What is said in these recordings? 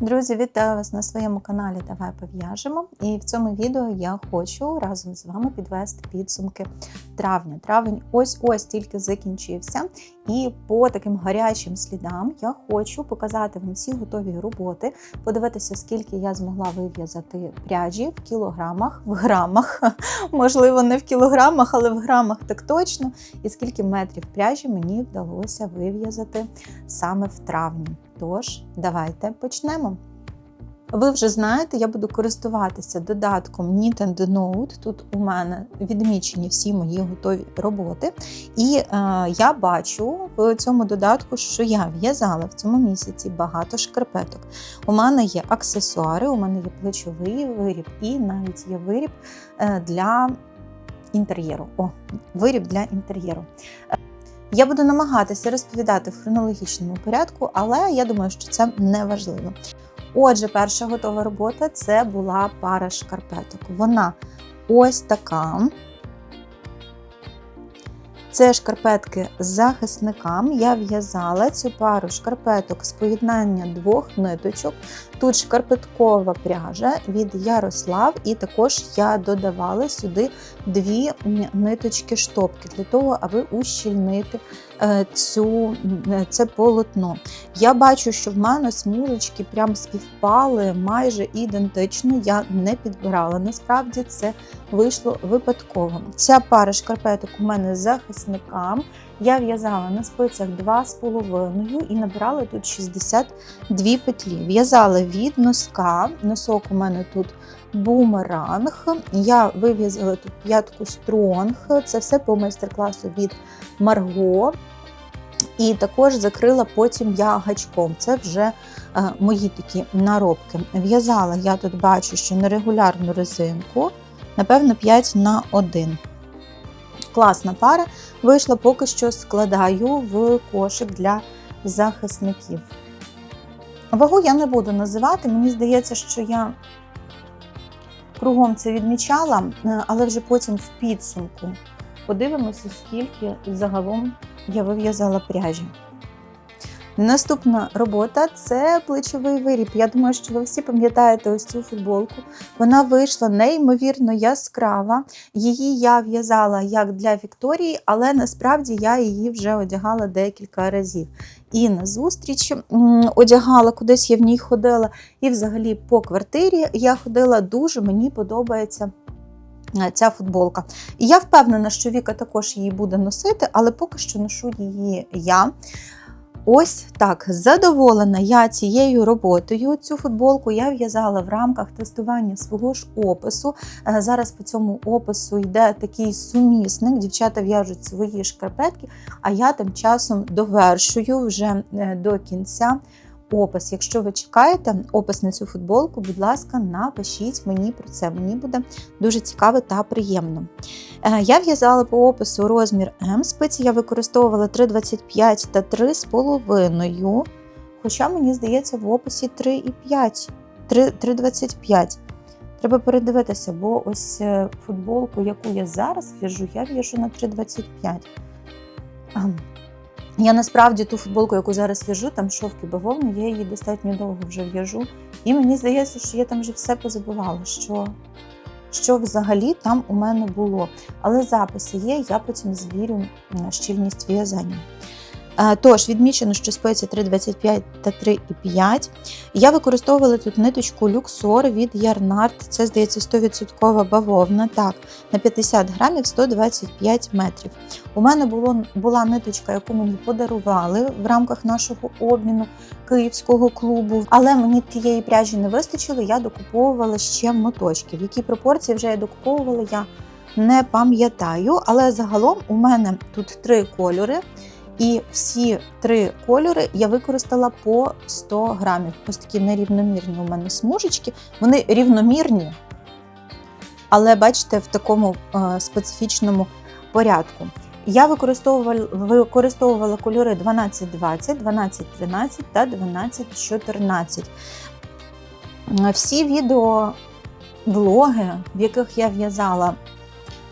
Друзі, вітаю вас на своєму каналі Давай пов'яжемо. І в цьому відео я хочу разом з вами підвести підсумки травня. Травень ось-ось тільки закінчився. І по таким гарячим слідам я хочу показати вам всі готові роботи, подивитися, скільки я змогла вив'язати пряжі в кілограмах, в грамах, можливо, не в кілограмах, але в грамах так точно. І скільки метрів пряжі мені вдалося вив'язати саме в травні. Тож, давайте почнемо. Ви вже знаєте, я буду користуватися додатком Knit Note. Тут у мене відмічені всі мої готові роботи. І е, я бачу в цьому додатку, що я в'язала в цьому місяці багато шкарпеток. У мене є аксесуари, у мене є плечовий виріб і навіть є виріб е, для інтер'єру. О, виріб для інтер'єру. Я буду намагатися розповідати в хронологічному порядку, але я думаю, що це не важливо. Отже, перша готова робота це була пара шкарпеток. Вона ось така. Це шкарпетки з захисникам. Я в'язала цю пару шкарпеток з поєднання двох ниточок. Тут шкарпеткова пряжа від Ярослав, і також я додавала сюди дві ниточки штопки для того, аби ущільнити цю, це полотно. Я бачу, що в мене смужечки прям співпали майже ідентично. Я не підбирала. Насправді це вийшло випадково. Ця пара шкарпеток у мене захисникам. Я в'язала на спицях 2,5 і набирала тут 62 петлі. В'язала від носка, носок у мене тут бумеранг. Я вив'язала тут п'ятку стронг, це все по майстер-класу від Марго. І також закрила потім я гачком. Це вже е, мої такі наробки. В'язала я тут бачу, що на регулярну резинку, напевно, 5 на 1. Класна пара. Вийшла поки що складаю в кошик для захисників. Вагу я не буду називати, мені здається, що я кругом це відмічала, е, але вже потім в підсумку подивимося, скільки загалом я вив'язала пряжі. Наступна робота це плечовий виріб. Я думаю, що ви всі пам'ятаєте ось цю футболку. Вона вийшла неймовірно яскрава. Її я в'язала як для Вікторії, але насправді я її вже одягала декілька разів. І на зустріч одягала, кудись я в ній ходила, і взагалі по квартирі я ходила дуже мені подобається. Ця футболка. І я впевнена, що Віка також її буде носити, але поки що ношу її я. Ось так, задоволена я цією роботою. Цю футболку я в'язала в рамках тестування свого ж опису. Зараз по цьому опису йде такий сумісник. Дівчата в'яжуть свої шкарпетки, а я тим часом довершую вже до кінця опис. Якщо ви чекаєте опис на цю футболку, будь ласка, напишіть мені про це. Мені буде дуже цікаво та приємно. Я в'язала по опису розмір М. Спиці я використовувала 3,25 та 3,5. Хоча, мені здається, в описі 3,5, 3,25. Треба передивитися, бо ось е, футболку, яку я зараз в'яжу, я в'яжу на 3,25. Я насправді ту футболку, яку зараз в'яжу, там шовки бавовни, я її достатньо довго вже в'яжу. І мені здається, що я там вже все позабувала, що що взагалі там у мене було. Але записи є, я потім звірю щільність в'язання. Тож, відмічено, що спеція 3,25 та 3,5. Я використовувала тут ниточку Люксор від Ярнард. Це, здається, 100% бавовна. Так, на 50 грамів 125 метрів. У мене було, була ниточка, яку мені подарували в рамках нашого обміну київського клубу. Але мені тієї пряжі не вистачило, я докуповувала ще моточки. В якій пропорції вже я докуповувала, я не пам'ятаю. Але загалом у мене тут три кольори. І всі три кольори я використала по 100 грамів. Ось такі нерівномірні у мене смужечки. Вони рівномірні, але бачите, в такому е, специфічному порядку. Я використовувала використовувала кольори 1220, 1213 та 1214. Всі відео, влоги, в яких я в'язала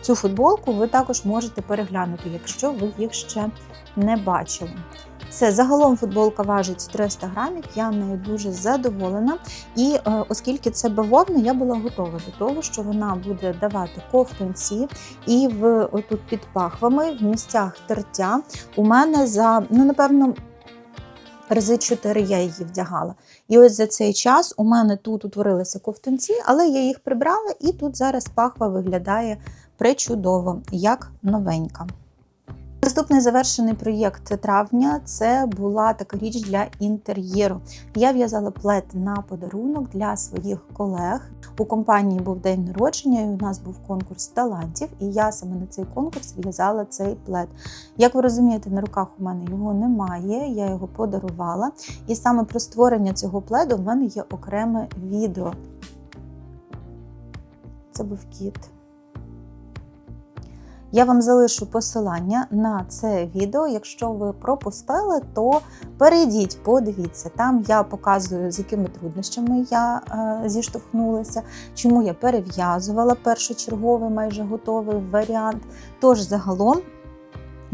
цю футболку, ви також можете переглянути, якщо ви їх ще не бачили. Все, загалом футболка важить 300 грамів, я нею дуже задоволена. І е, оскільки це бавовна, я була готова до того, що вона буде давати ковтунці і в отут під пахвами, в місцях тертя. У мене за, ну, напевно, рази 4 я її вдягала. І ось за цей час у мене тут утворилися ковтунці, але я їх прибрала, і тут зараз пахва виглядає причудово, як новенька. Наступний завершений проєкт травня це була така річ для інтер'єру. Я в'язала плед на подарунок для своїх колег. У компанії був день народження, і у нас був конкурс талантів, і я саме на цей конкурс в'язала цей плед. Як ви розумієте, на руках у мене його немає, я його подарувала. І саме про створення цього пледу в мене є окреме відео. Це був кіт. Я вам залишу посилання на це відео. Якщо ви пропустили, то перейдіть, подивіться. Там я показую, з якими труднощами я е, зіштовхнулася, чому я перев'язувала першочерговий, майже готовий варіант. Тож, загалом,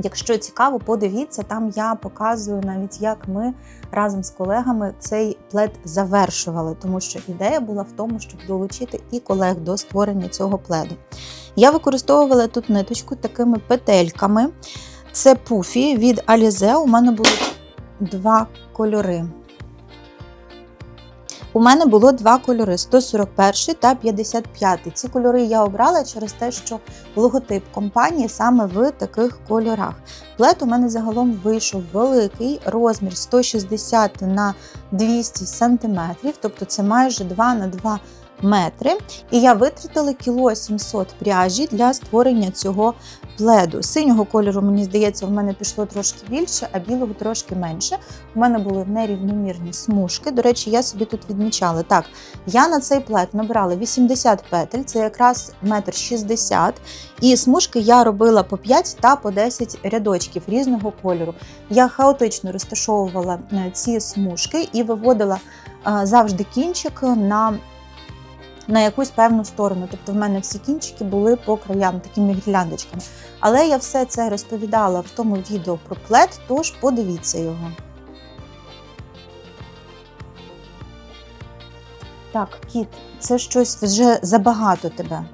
якщо цікаво, подивіться, там я показую навіть, як ми разом з колегами цей плед завершували, тому що ідея була в тому, щоб долучити і колег до створення цього пледу. Я використовувала тут ниточку такими петельками. Це пуфі від Alize. У мене були два кольори. У мене було два кольори: 141 та 55. Ці кольори я обрала через те, що логотип компанії саме в таких кольорах. Плет у мене загалом вийшов великий, розмір 160 на 200 см, тобто це майже 2 на 2 метри. І я витратила кіло 700 пряжі для створення цього пледу. Синього кольору, мені здається, в мене пішло трошки більше, а білого трошки менше. У мене були нерівномірні смужки. До речі, я собі тут відмічала. Так, я на цей плед набрала 80 петель, це якраз метр 60 І смужки я робила по 5 та по 10 рядочків різного кольору. Я хаотично розташовувала е, ці смужки і виводила е, завжди кінчик на на якусь певну сторону. Тобто в мене всі кінчики були по краям такими гірляндочками. Але я все це розповідала в тому відео про плед, тож подивіться його. Так, кіт, це щось вже забагато тебе.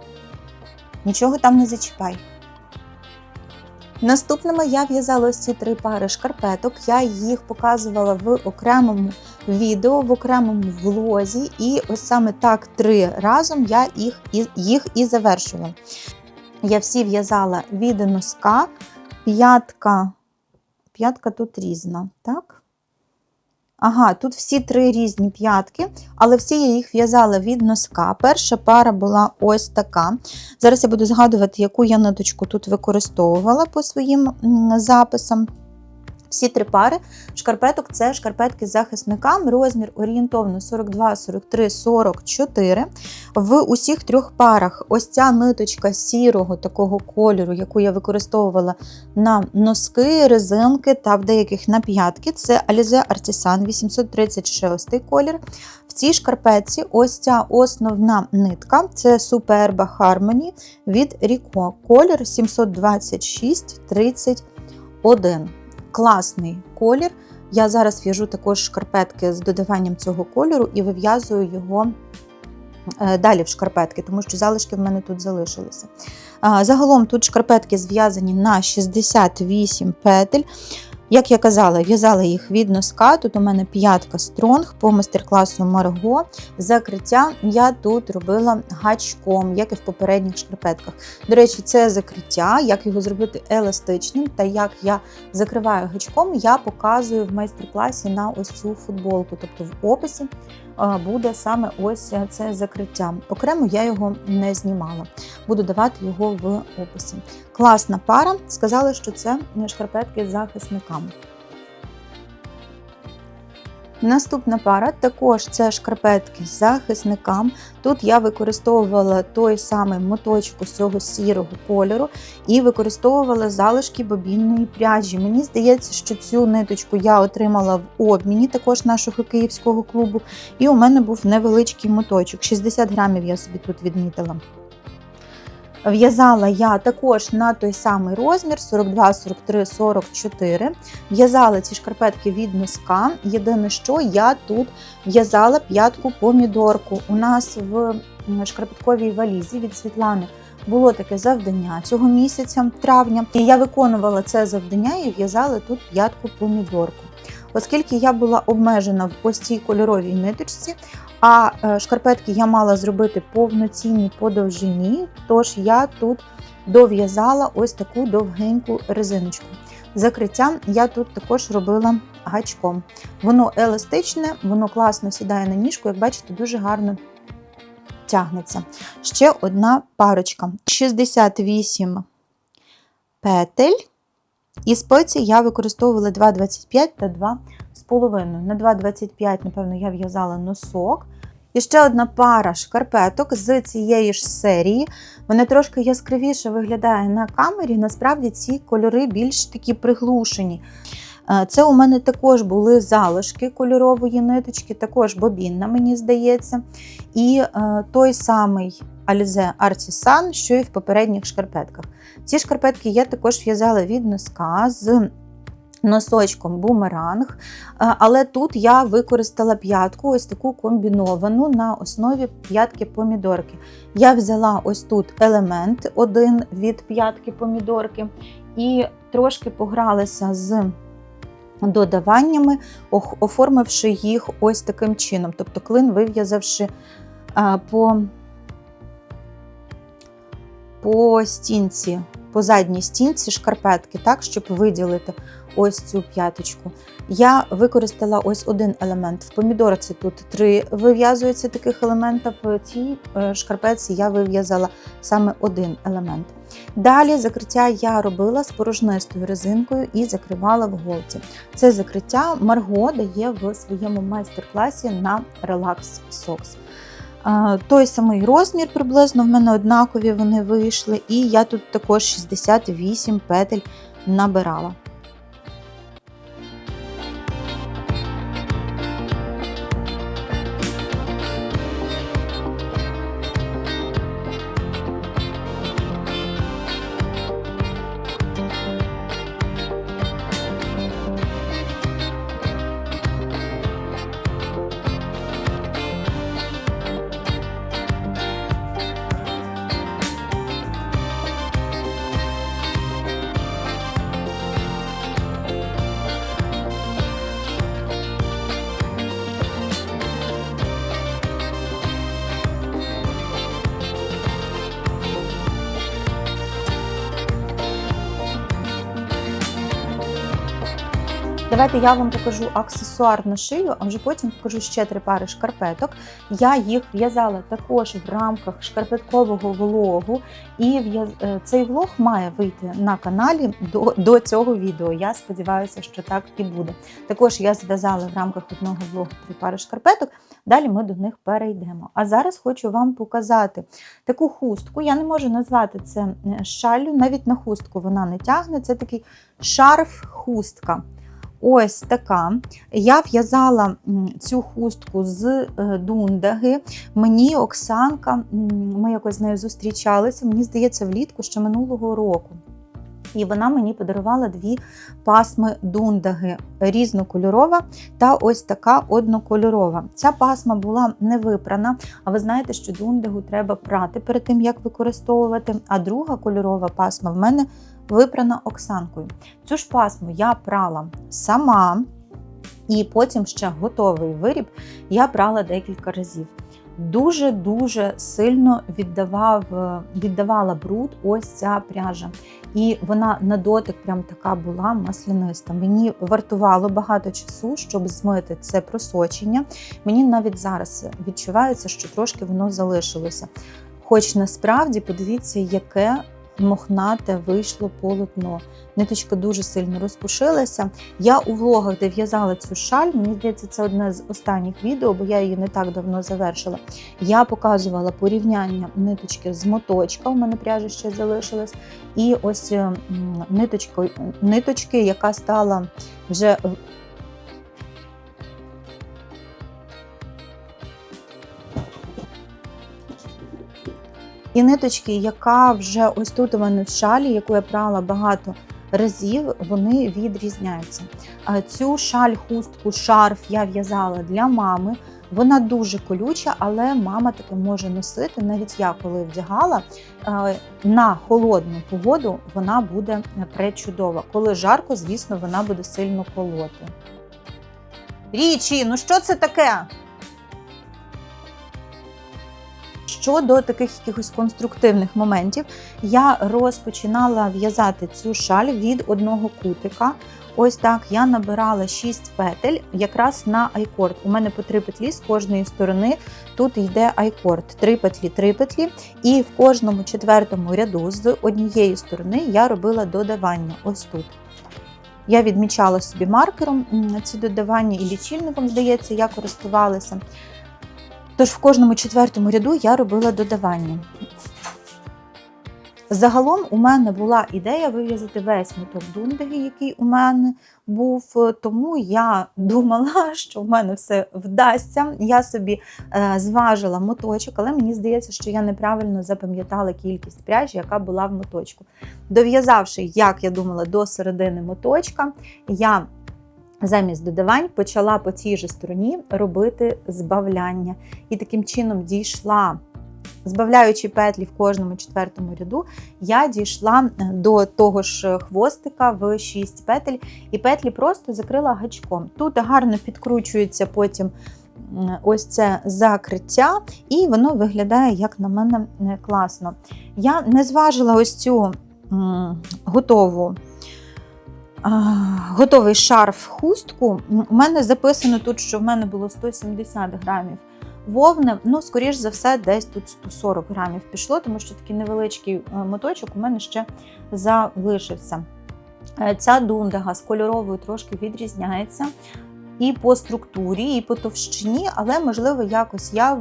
Нічого там не зачіпай. Наступними я в'язала ось ці три пари шкарпеток. Я їх показувала в окремому відео, в окремому влозі, і ось саме так три разом я їх і, їх і завершувала. Я всі в'язала від носка, п'ятка, п'ятка тут різна, так? Ага, тут всі три різні п'ятки, але всі я їх в'язала від носка. Перша пара була ось така. Зараз я буду згадувати, яку я ниточку тут використовувала по своїм записам. Всі три пари шкарпеток це шкарпетки з захисниками, розмір орієнтовно 42, 43, 44. В усіх трьох парах ось ця ниточка сірого такого кольору, яку я використовувала на носки, резинки та в деяких на п'ятки. Це Alize Artisan 836 колір. В цій шкарпетці ось ця основна нитка це Superba Harmony від Rico. Колір 726 31 класний колір. Я зараз в'яжу також шкарпетки з додаванням цього кольору і вив'язую його е, далі в шкарпетки, тому що залишки в мене тут залишилися. Загалом тут шкарпетки зв'язані на 68 петель. Як я казала, в'язала їх від носка. Тут у мене п'ятка стронг по майстер-класу Марго. Закриття я тут робила гачком, як і в попередніх шкарпетках. До речі, це закриття, як його зробити еластичним та як я закриваю гачком, я показую в майстер-класі на ось цю футболку. Тобто в описі буде саме ось це закриття. Окремо я його не знімала, буду давати його в описі. Класна пара. Сказали, що це шкарпетки з захисниками. Наступна пара також це шкарпетки з захисникам. Тут я використовувала той самий моточок з цього сірого кольору і використовувала залишки бобінної пряжі. Мені здається, що цю ниточку я отримала в обміні також нашого київського клубу, і у мене був невеличкий моточок. 60 грамів я собі тут відмітила. В'язала я також на той самий розмір 42, 43, 44. В'язала ці шкарпетки від носка. Єдине, що я тут в'язала п'ятку помідорку. У нас в шкарпетковій валізі від Світлани було таке завдання цього місяця, травня. І я виконувала це завдання і в'язала тут п'ятку помідорку. Оскільки я була обмежена в ось цій кольоровій ниточці, а е, шкарпетки я мала зробити повноцінні по довжині, тож я тут дов'язала ось таку довгеньку резиночку. Закриття я тут також робила гачком. Воно еластичне, воно класно сідає на ніжку, як бачите, дуже гарно тягнеться. Ще одна парочка. 68 петель. І спиці я використовувала 2,25 та 2,5. На 2,25, напевно, я в'язала носок. І ще одна пара шкарпеток з цієї ж серії. Вона трошки яскравіше виглядає на камері. Насправді ці кольори більш такі приглушені. Е, Це у мене також були залишки кольорової ниточки, також бобінна, мені здається. І е, той самий Alize Artisan, що і в попередніх шкарпетках. Ці шкарпетки я також в'язала від носка з носочком бумеранг, Е, але тут я використала п'ятку, ось таку комбіновану на основі п'ятки помідорки. Я взяла ось тут елемент один від п'ятки помідорки і трошки погралася з додаваннями, оформивши їх ось таким чином. Тобто клин вив'язавши по, по стінці, по задній стінці шкарпетки, так, щоб виділити ось цю п'яточку. Я використала ось один елемент. В помідорці тут три вив'язуються таких елемента. В цій е, шкарпетці я вив'язала саме один елемент. Далі закриття я робила з порожнистою резинкою і закривала в голці. Це закриття Марго дає в своєму майстер-класі на Relax Socks. Той самий розмір приблизно в мене однакові вони вийшли, і я тут також 68 петель набирала. Давайте я вам покажу аксесуар на шию, а вже потім покажу ще три пари шкарпеток. Я їх в'язала також в рамках шкарпеткового влогу, і е, цей влог має вийти на каналі до, до цього відео. Я сподіваюся, що так і буде. Також я зв'язала в рамках одного влогу три пари шкарпеток. Далі ми до них перейдемо. А зараз хочу вам показати таку хустку. Я не можу назвати це е, шаллю, навіть на хустку вона не тягне. Це такий шарф-хустка. Ось така. Я в'язала цю хустку з е, дундаги. Мені Оксанка, ми якось з нею зустрічалися, мені здається, влітку ще минулого року. І вона мені подарувала дві пасми дундаги різнокольорова та ось така однокольорова. Ця пасма була не випрана, а ви знаєте, що дундагу треба прати перед тим, як використовувати. А друга кольорова пасма в мене випрана Оксанкою. Цю ж пасму я прала сама, і потім ще готовий виріб я прала декілька разів. Дуже-дуже сильно віддавав, віддавала бруд ось ця пряжа. І вона на дотик прям така була масляниста. Мені вартувало багато часу, щоб змити це просочення. Мені навіть зараз відчувається, що трошки воно залишилося. Хоч насправді подивіться, яке мохнате вийшло полотно. Ниточка дуже сильно розпушилася. Я у влогах, де в'язала цю шаль, мені здається, це одне з останніх відео, бо я її не так давно завершила. Я показувала порівняння ниточки з моточка. У мене пряжа ще залишилась. І ось м, ниточкою, ниточки, яка стала вже І ниточки, яка вже ось тут у мене в шалі, яку я прала багато разів, вони відрізняються. Е, Цю шаль, хустку, шарф я в'язала для мами. Вона дуже колюча, але мама таки може носити. Навіть я коли вдягала е, на холодну погоду, вона буде пречудова. Коли жарко, звісно, вона буде сильно колоти. Річі, ну що це таке? Щодо таких якихось конструктивних моментів, я розпочинала в'язати цю шаль від одного кутика. Ось так я набирала 6 петель якраз на айкорд. У мене по 3 петлі з кожної сторони. Тут йде айкорд. 3 петлі, 3 петлі. І в кожному четвертому ряду з однієї сторони я робила додавання. Ось тут. Я відмічала собі маркером м, ці додавання і лічильником, здається, я користувалася. Тож в кожному четвертому ряду я робила додавання. Загалом у мене була ідея вив'язати весь моток дундеги, який у мене був, тому я думала, що в мене все вдасться. Я собі е, зважила моточок, але мені здається, що я неправильно запам'ятала кількість пряжі, яка була в моточку. Дов'язавши, як я думала, до середини моточка, я замість додавань почала по цій же стороні робити збавляння. І таким чином дійшла. Збавляючи петлі в кожному четвертому ряду, я дійшла до того ж хвостика в 6 петель, і петлі просто закрила гачком. Тут гарно підкручується потім ось це закриття, і воно виглядає, як на мене, е, класно. Я не зважила ось цю готову. Готовий шарф хустку. У мене записано тут, що в мене було 170 грамів вовни. Ну, скоріш за все, десь тут 140 грамів пішло, тому що такий невеличкий е, моточок у мене ще залишився. Е, Ця дундага з кольоровою трошки відрізняється. І по структурі, і по товщині, але можливо якось я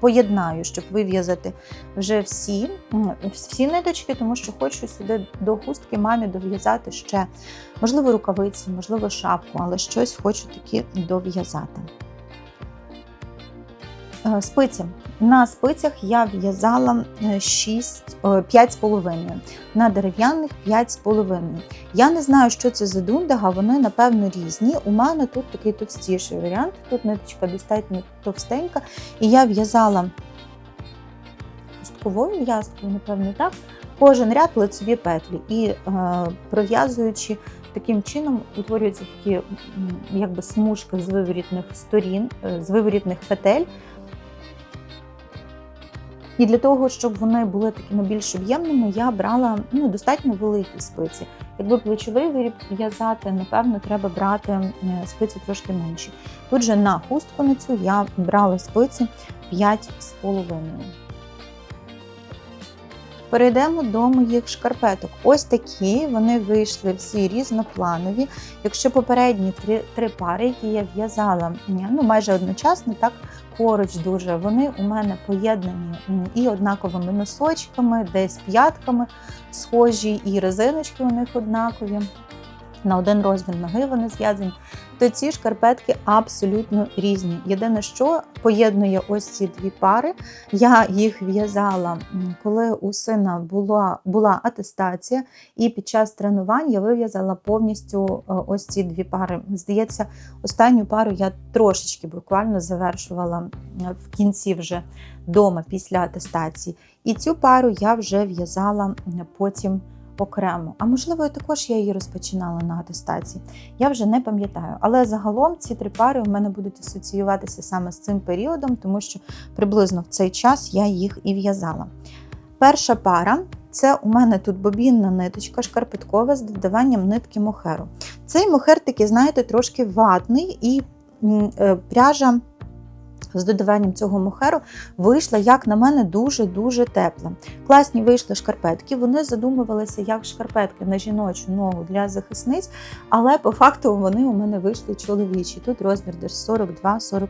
поєднаю, щоб вив'язати вже всі, всі ниточки, тому що хочу сюди до хустки мамі дов'язати ще, можливо, рукавиці, можливо, шапку, але щось хочу таки дов'язати. Е, Спиці. На спицях я в'язала 6, 5,5, на дерев'яних 5,5. Я не знаю, що це за дундага, вони, напевно, різні. У мене тут такий товстіший варіант, тут ниточка достатньо товстенька, і я в'язала хустковою в'язкою, напевно, так. Кожен ряд лицеві петлі. І е, пров'язуючи таким чином, утворюються такі якби смужки з виворітних сторін, е, з виворітних петель. І для того, щоб вони були такими більш об'ємними, я брала ну, достатньо великі спиці. Якби плечовий виріб в'язати, напевно, треба брати е, спиці трошки менші. Тут же на хустку на цю я брала спиці 5,5. Перейдемо до моїх шкарпеток. Ось такі вони вийшли всі різнопланові. Якщо попередні три, три пари, які я в'язала ну, майже одночасно, так поруч дуже, вони у мене поєднані і однаковими носочками, десь п'ятками схожі, і резиночки у них однакові. На один розмір ноги вони зв'язані, то ці шкарпетки абсолютно різні. Єдине, що поєднує ось ці дві пари. Я їх в'язала, коли у сина була, була атестація, і під час тренувань я вив'язала повністю е, ось ці дві пари. Здається, останню пару я трошечки буквально завершувала в кінці вже вдома після атестації. І цю пару я вже в'язала потім окремо. А можливо, також я її розпочинала на атестації. Я вже не пам'ятаю. Але загалом ці три пари у мене будуть асоціюватися саме з цим періодом, тому що приблизно в цей час я їх і в'язала. Перша пара це у мене тут бобінна ниточка шкарпеткова з додаванням нитки мохеру. Цей мохер такий, знаєте, трошки ватний і е, пряжа. З додаванням цього мохеру вийшла, як на мене, дуже-дуже тепла. Класні вийшли шкарпетки. Вони задумувалися як шкарпетки на жіночу ногу для захисниць, але по факту вони у мене вийшли чоловічі. Тут розмір десь 42-43.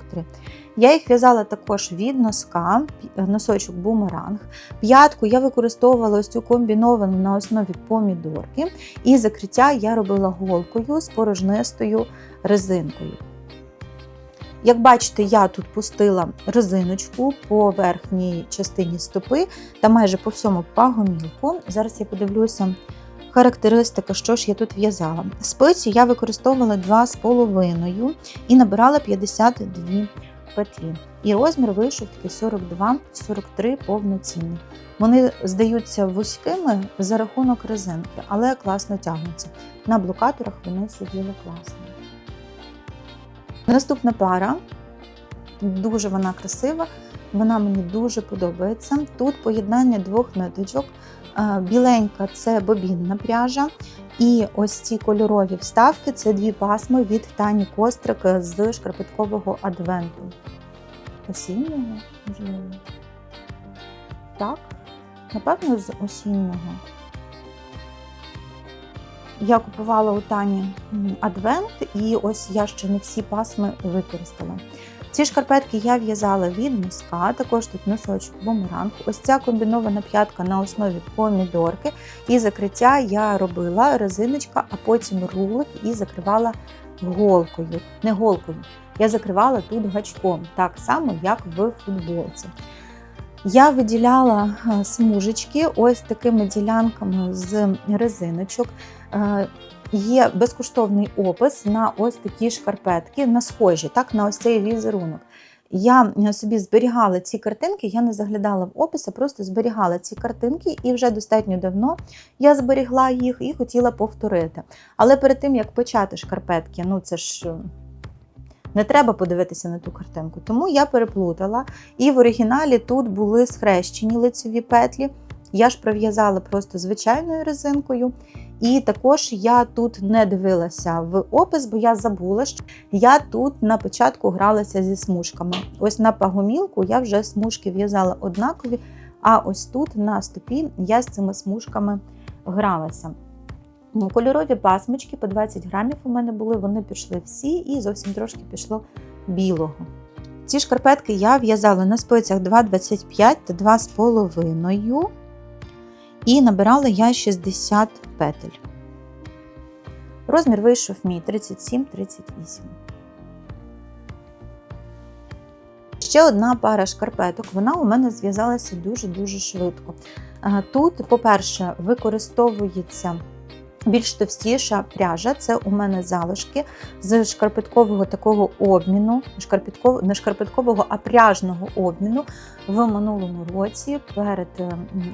Я їх в'язала також від носка, носочок бумеранг. П'ятку я використовувала ось цю комбіновану на основі помідорки, і закриття я робила голкою з порожнистою резинкою. Як бачите, я тут пустила резиночку по верхній частині стопи та майже по всьому пагомілку. Зараз я подивлюся характеристика, що ж я тут в'язала. Спиці я використовувала 2,5 і набирала 52 петлі. І розмір вийшов такий 42-43 повноцінний. Вони здаються вузькими за рахунок резинки, але класно тягнуться. На блокаторах вони сиділи класно. Наступна пара. Дуже вона красива, вона мені дуже подобається. Тут поєднання двох ниточок. Е, Біленька це бобінна пряжа. І ось ці кольорові вставки це дві пасми від Тані Кострик з шкарпеткового адвенту. Осіннього, можливо. Так, напевно, з осіннього. Я купувала у Тані адвент, і ось я ще не всі пасми використала. Ці шкарпетки я в'язала від носка, також тут носочок бумеранг. Ось ця комбінована п'ятка на основі помідорки. І закриття я робила резиночка, а потім рулик і закривала голкою. Не голкою. Я закривала тут гачком, так само, як в футболці. Я виділяла е, смужечки ось такими ділянками з резиночок. Е, Є безкоштовний опис на ось такі шкарпетки, на схожі, так, на ось цей візерунок. Я е, собі зберігала ці картинки, я не заглядала в опис, а просто зберігала ці картинки, і вже достатньо давно я зберігла їх і хотіла повторити. Але перед тим, як почати шкарпетки, ну це ж. е, Не треба подивитися на ту картинку. Тому я переплутала. І в оригіналі тут були схрещені лицеві петлі. Я ж пров'язала просто звичайною резинкою. І також я тут не дивилася в опис, бо я забула, що я тут на початку гралася зі смужками. Ось на пагомілку я вже смужки в'язала однакові, а ось тут на стопі я з цими смужками гралася. Ну, Кольорові пасмочки по 20 грамів у мене були, вони пішли всі, і зовсім трошки пішло білого. Ці шкарпетки я в'язала на спицях 2,25 та 2,5 і набирала я 60 петель. Розмір вийшов мій 37-38. Ще одна пара шкарпеток, вона у мене зв'язалася дуже-дуже швидко. Е, Тут, по-перше, використовується більш товстіша пряжа. Це у мене залишки з шкарпеткового такого обміну, шкарпеткового, не шкарпеткового, а пряжного обміну. В минулому році перед е,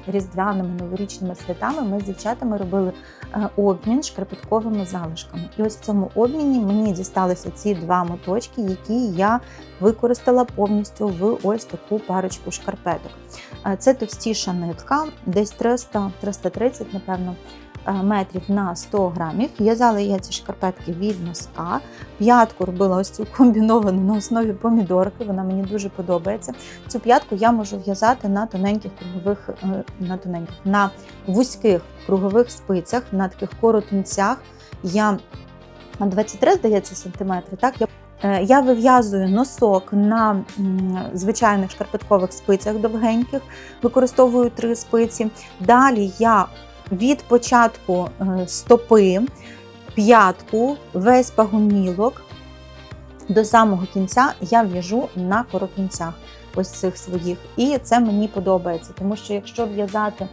різдвяними новорічними святами ми з дівчатами робили е, обмін шкарпетковими залишками. І ось в цьому обміні мені дісталися ці два моточки, які я використала повністю в ось таку парочку шкарпеток. Е, Це товстіша нитка, десь 300-330, напевно, е, метрів на 100 грамів. В'язала я ці шкарпетки від носка. П'ятку робила ось цю комбіновану на основі помідорки. Вона мені дуже подобається. Цю п'ятку я можу в'язати на тоненьких кругових, е, на тоненьких, на вузьких кругових спицях, на таких коротунцях. Я 23, здається, сантиметри. Так, я Е, Я вив'язую носок на звичайних шкарпеткових спицях довгеньких, використовую три спиці. Далі я від початку е, стопи, п'ятку, весь пагомілок до самого кінця я в'яжу на корокінцях ось цих своїх. І це мені подобається, тому що якщо в'язати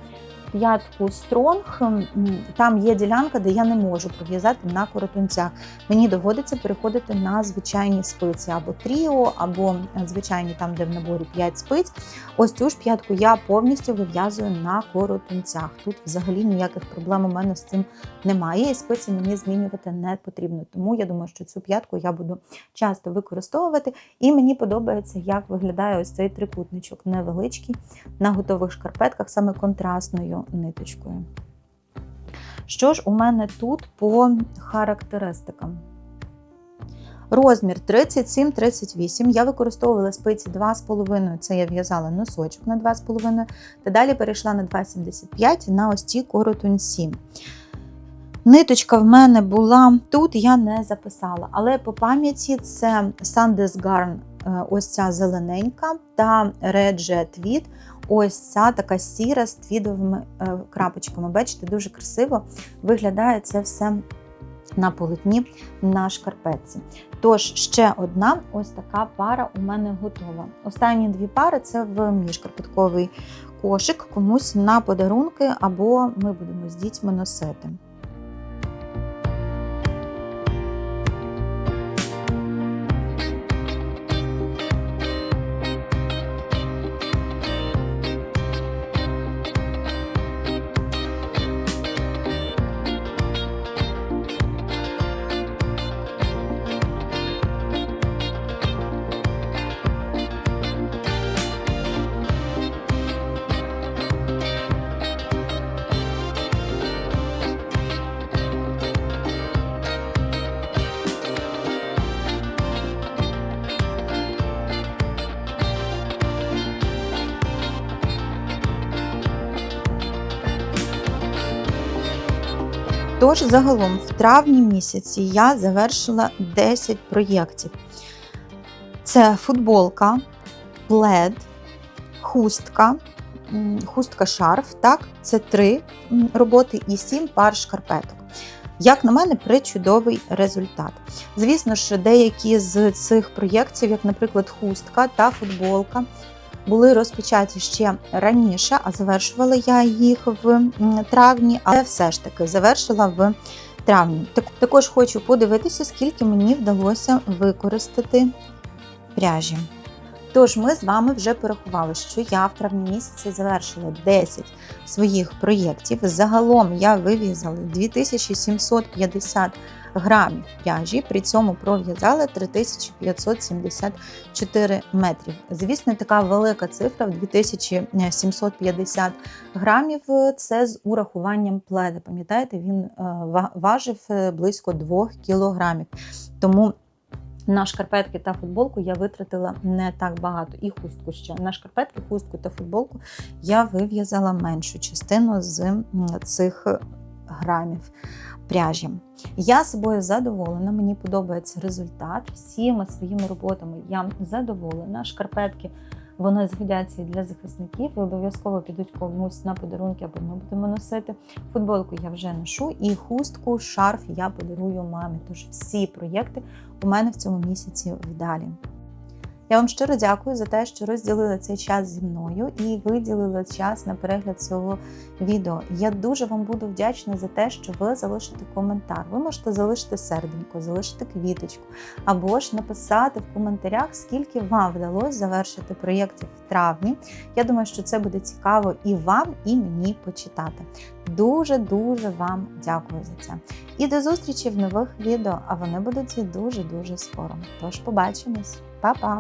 п'ятку стронг, там є ділянка, де я не можу пров'язати на коротунцях. Мені доводиться переходити на звичайні спиці або тріо, або звичайні там, де в наборі 5 спиць. Ось цю ж п'ятку я повністю вив'язую на коротунцях. Тут взагалі ніяких проблем у мене з цим немає, і спиці мені змінювати не потрібно. Тому я думаю, що цю п'ятку я буду часто використовувати. І мені подобається, як виглядає ось цей трикутничок невеличкий на готових шкарпетках, саме контрастною ниточкою. Що ж у мене тут по характеристикам? Розмір 37-38. Я використовувала спиці 2,5, це я в'язала носочок на 2,5, та далі перейшла на 2,75 на ось ці коротунці. Ниточка в мене була тут, я не записала, але по пам'яті це Sandes Garn, е, ось ця зелененька, та Red Jet Tweed, ось ця така сіра з твідовими е, крапочками. Бачите, дуже красиво виглядає це все на полотні на шкарпетці. Тож ще одна ось така пара у мене готова. Останні дві пари це в мій шкарпетковий кошик комусь на подарунки, або ми будемо з дітьми носити. Тож загалом в травні місяці я завершила 10 проєктів. Це футболка, плед, хустка, хустка шарф. Так, це три роботи і сім пар шкарпеток. Як на мене, причудовий результат. Звісно ж, деякі з цих проєктів, як, наприклад, хустка та футболка, були розпочаті ще раніше, а завершувала я їх в травні, але все ж таки завершила в травні. Так, також хочу подивитися, скільки мені вдалося використати пряжі. Тож ми з вами вже порахували, що я в травні місяці завершила 10 своїх проєктів. Загалом я вив'язала 2750 грамів пряжі, при цьому пров'язала 3574 метрів. Звісно, така велика цифра в 2750 грамів. Це з урахуванням пледа. Пам'ятаєте, він е, важив е, близько 2 кілограмів. Тому на шкарпетки та футболку я витратила не так багато. І хустку ще. На шкарпетки, хустку та футболку я вив'язала меншу частину з цих грамів пряжі. Я собою задоволена, мені подобається результат. Всіма своїми роботами я задоволена. Шкарпетки вони згодяться і для захисників і обов'язково підуть комусь на подарунки, або ми будемо носити. Футболку я вже ношу, і хустку, шарф я подарую мамі. Тож всі проєкти у мене в цьому місяці вдалі. Я вам щиро дякую за те, що розділили цей час зі мною і виділили час на перегляд цього відео. Я дуже вам буду вдячна за те, що ви залишите коментар. Ви можете залишити серденько, залишити квіточку, або ж написати в коментарях, скільки вам вдалося завершити проєктів в травні. Я думаю, що це буде цікаво і вам, і мені почитати. Дуже дуже вам дякую за це. І до зустрічі в нових відео, а вони будуть дуже дуже скоро. Тож побачимось, Па-па!